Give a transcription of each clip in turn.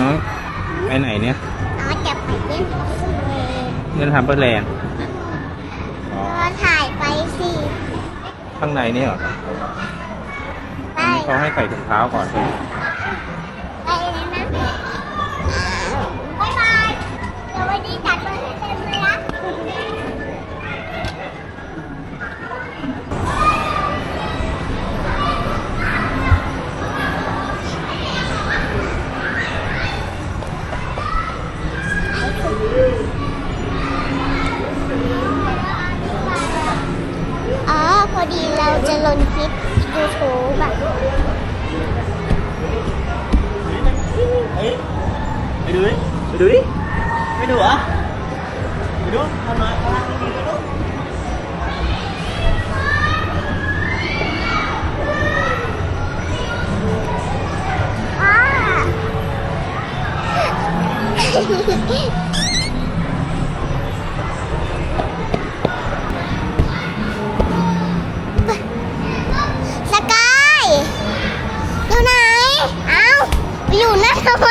น้องไปไหนเนี่ยน้องจะไปเล่นกับเพื่อนเล่นทำเปอร์แลนด์อ๋อก็ถ่ายไปสิข้างในนี่เหรอไปอันนี้เขาให้ใส่ถุงเท้าก่อนใช่ไหม สกายอยู่ไหน เอ้าไปอยู่นั่นทำไม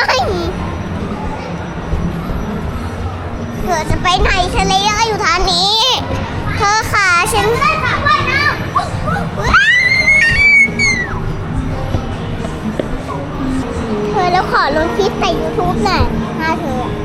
เธอจะไปไหนทะเลก็อยู่ทางนี้ เธอขาฉันได้ค่ะว่ายน้ำเธอแล้วขอลงคลิปใส่ยูทูบหน่อย หน้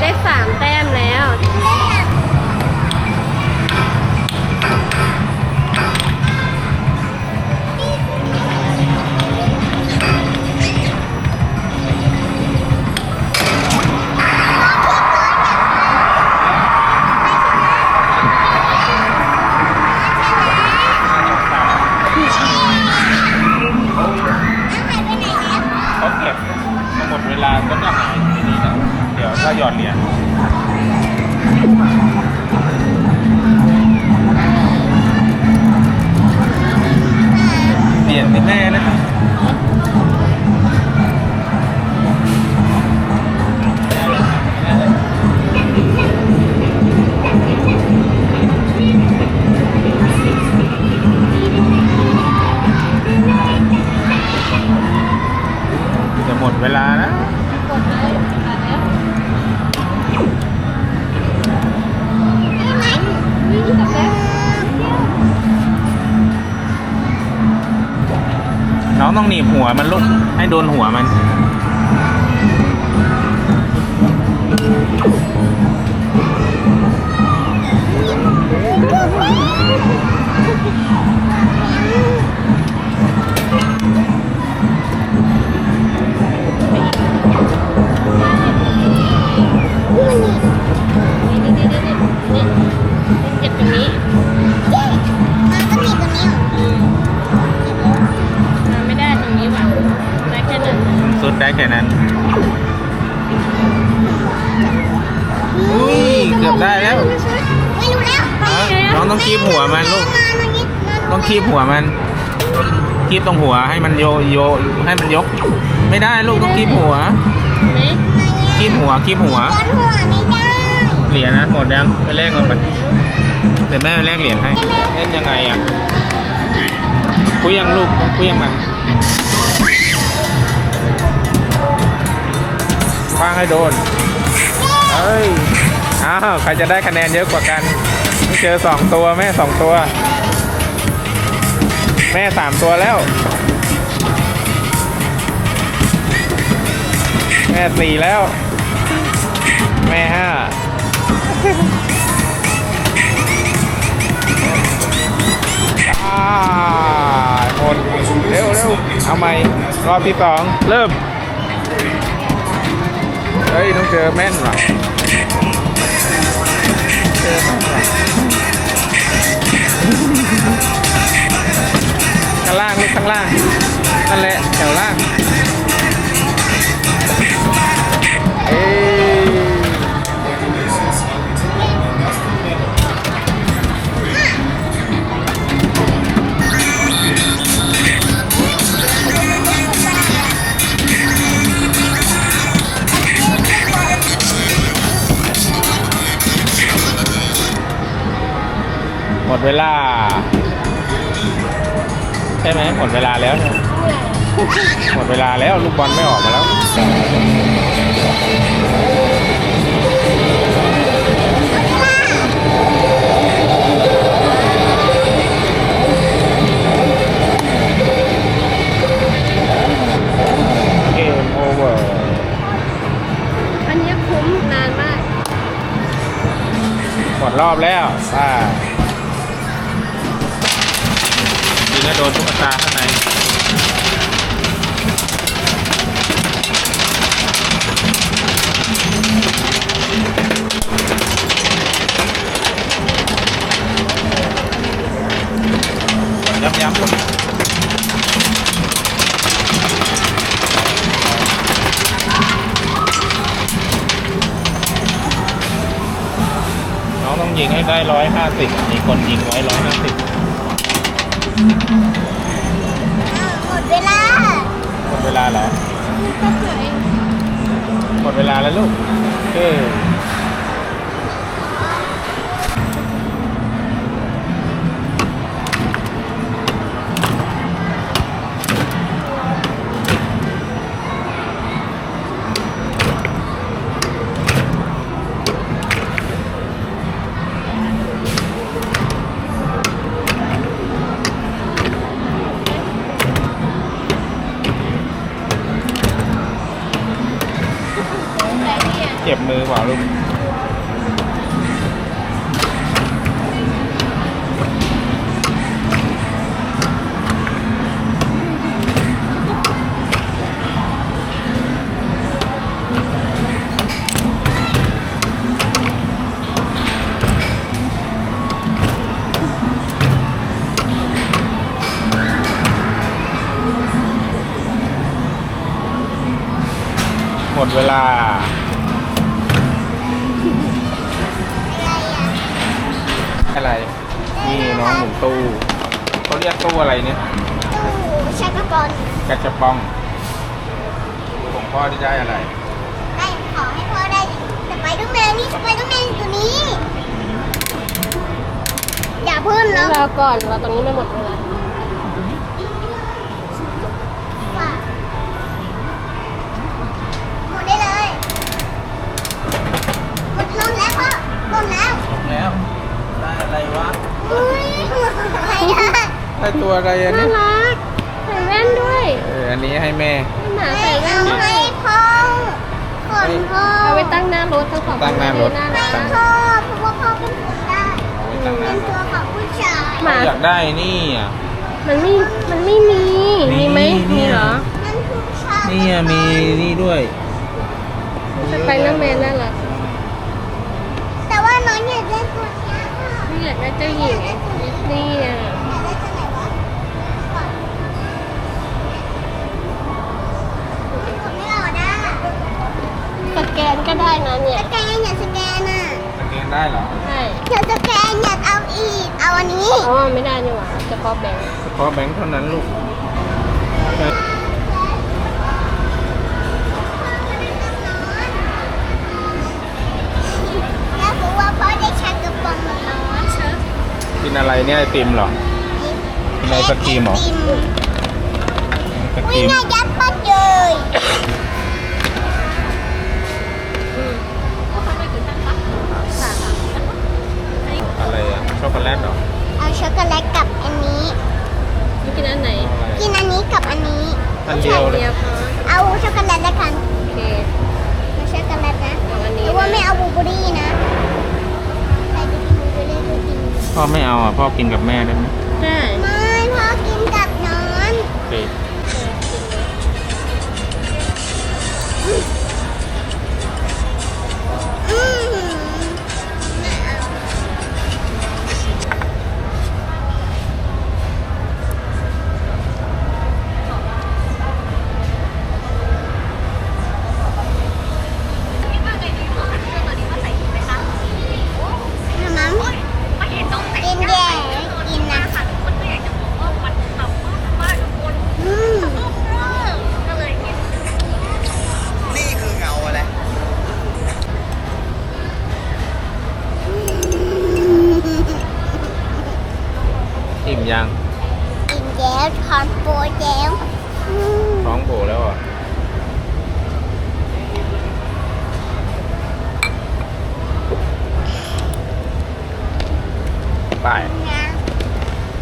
ได้สามแต้มแล้ว ยอดเหรียเปลี่ยนเป็นแน่นะจะหมดเวลานะ ต้องหนีบหัวมันลูกให้โดนหัวมันนี่ คีบหัวมันคีบตรงหัวให้มันโยโยให้มันยก ไม่ได้ลูกต้องคีบหัวนี่คีบหัวคีบหัวบนหัว เหรียญนะหมดยังไปแลกกันไปเดี๋ยวแม่ไปแลกเหรียญให้เล่นยังไงอะคุยยังลูกคุยยังมันฟางให้โดนเอ้ยอ้าวใครจะได้คะแนนเยอะกว่ากัน เจอสองตัวแม่สองตัว แม่สามตัวแล้ว แม่สี่แล้ว แม่ห้าอ่าหมดเร็วเร็วเอาใหม่รอบที่สองเริ่ม เฮ้ย ต้องเจอแม่นว่ะ ข้างล่างนั่นแหละแถวล่างเอ้หมดเวลา ใช่ไหมหมดเวลาแล้วใช่ไหมหมดเวลาแล้วลูกบอลไม่ออกมาแล้วเกมโอเวอร์อันนี้คุ้มนานมาก หมดรอบแล้วป้า น้องต้องยิงให้ได้ร้อยห้าสิบมีคนยิงไว้ร้อยห้าสิบอ้าวหมดเวลาหมดเวลาเหรอก็สวยหมดเวลาแล้วลูกเออ ยกตู้อะไรเนี่ยตู้ชักกระปอนกระจะปองของพ่อที่ได้อะไรได้ขอให้พ่อได้สไปเดอร์แมนนี่สไปเดอร์แมนตัวนี้ อย่าเพิ่งแล้นะวเราก่อนเราตรงนี้ไม่หมดเวลาว่าหมดได้เลยหมดลงแล้วพ่อลงแล้วแล้ว ได้อะไรวะอุ้ยใครได้ ได้ตัวอะไรอันน่านี้รักใส่แว่นด้วยเออันนี้ให้แม่หมาไม่ใส่แว่เอานให้พ่อขนพ่อเอาไว้ตั้งหน้ารถทั้งสองตั้งหน้ารถ น่าไม่รักพ่อเพราะว่าพ่อเป็นคนได้เอาไว้ตั้งหเป็น้านตัวของผู้ชายหมาอยากได้นี่อะมันไม่ มันไม่มี มีมีไหมเนี่มียเหรอนั่นผู้ชายนี่อะมีนี่ด้วยสไปเดอร์แมนน่ารักแต่ว่าน้องอยากได้ตัวเนี้ยค่ะนี่อยากได้เจ้าหญิงนี่อะ กนก็ได้นะเนี่สยแกนอย่าสแกนอะสแกนได้เหรอใช่เธอสแกนอยากเอาอีก เอาอันนี้อ๋อไม่ได้นี่หว่าเฉพาะแบงค์เฉพาะแบงค์เท่านั้นลูกอยากรู้ว่าพ่อได้ใช้กระป๋องน้อยเชิญกินอะไรเนี่ยไอติมเหรอกินไอศกรีมเหรอไอศกอุ้รียมน่ายัดปัดเลย พ่อกินกับแม่ได้ไหม ยังกินแล้วทอนโปรแล้วอืมท้องโผล่แล้วอะไปนะ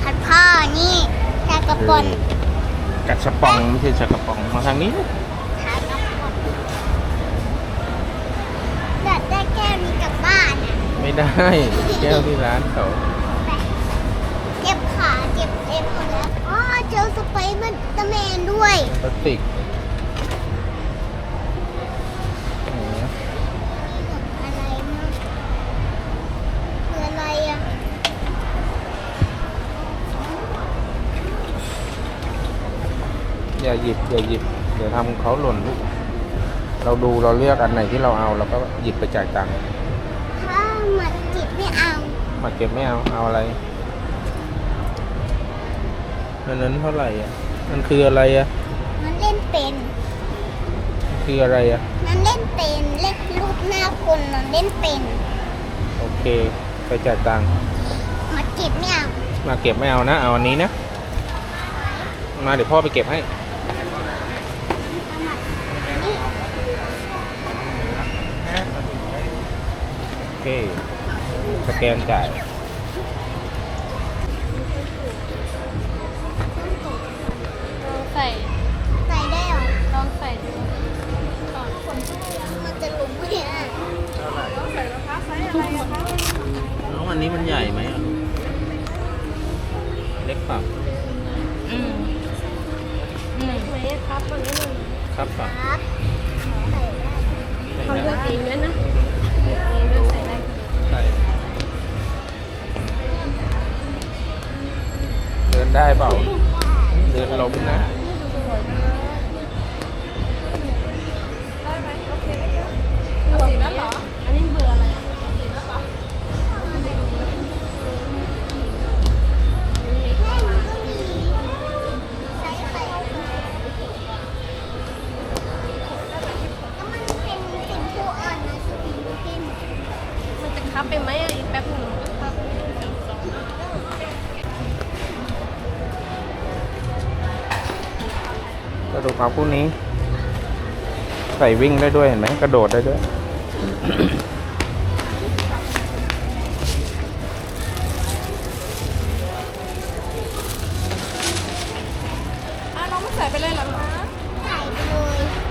พัดพ่อนี่ชากระปนกัดสปองไม่ใช่ชากระปองมาทางนี้ชากระปนอยากได้แก้วนี้กลับบ้านอะไม่ได้แก้วที่ร้านเขาเจ็บขา เจ็บเอ็นหมดแล้วอ๋อเจอสไปเดอร์แมนด้วยพลาสติกโอ้โหอะไรนะคืออะไรอะอย่าหยิบอย่าหยิบเดี๋ยวทำเขาหล่นลูกเราดูเราเลือกอันไหนที่เราเอาเราก็หยิบไปจ่ายตังค์ถ้าหมัดจิตไม่เอา มาเก็บไม่เอาเอาอะไร อันนั้นเท่าไหร่อะ มันคืออะไรอะ มันเล่นเป็นคืออะไรอะ มันเล่นเป็นเล่นรูปหน้าคนมันเล่นเป็น โอเค ไปจ่ายตังค์หมัดจิตไม่เอามาเก็บไม่เอานะ เอาอันนี้นะ มาเดี๋ยวพ่อไปเก็บให้ โอเค สแกนจ่าย นได้เปล่า เดินล้มนะเอาสีนั้น ระดูกเท้าคู่นี้ ใส่วิ่งได้ด้วยเห็นไหมกระโดดได้ด้วยอะน้องไม่ใส่ไปเลยเหรอคะ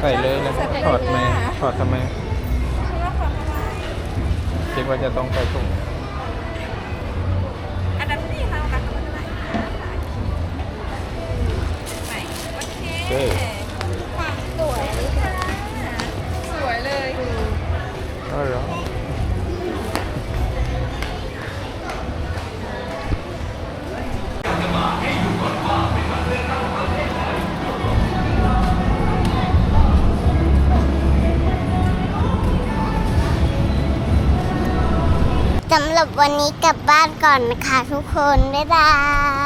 ส่เลยนะถอดไหมถอดทำไม คิดว่าจะต้องใส่ถุง เค สวยเลยค่ะสวยเลยเอาเหรอสำหรับวันนี้กลับบ้านก่อนนะคะทุกคน บ๊ายบาย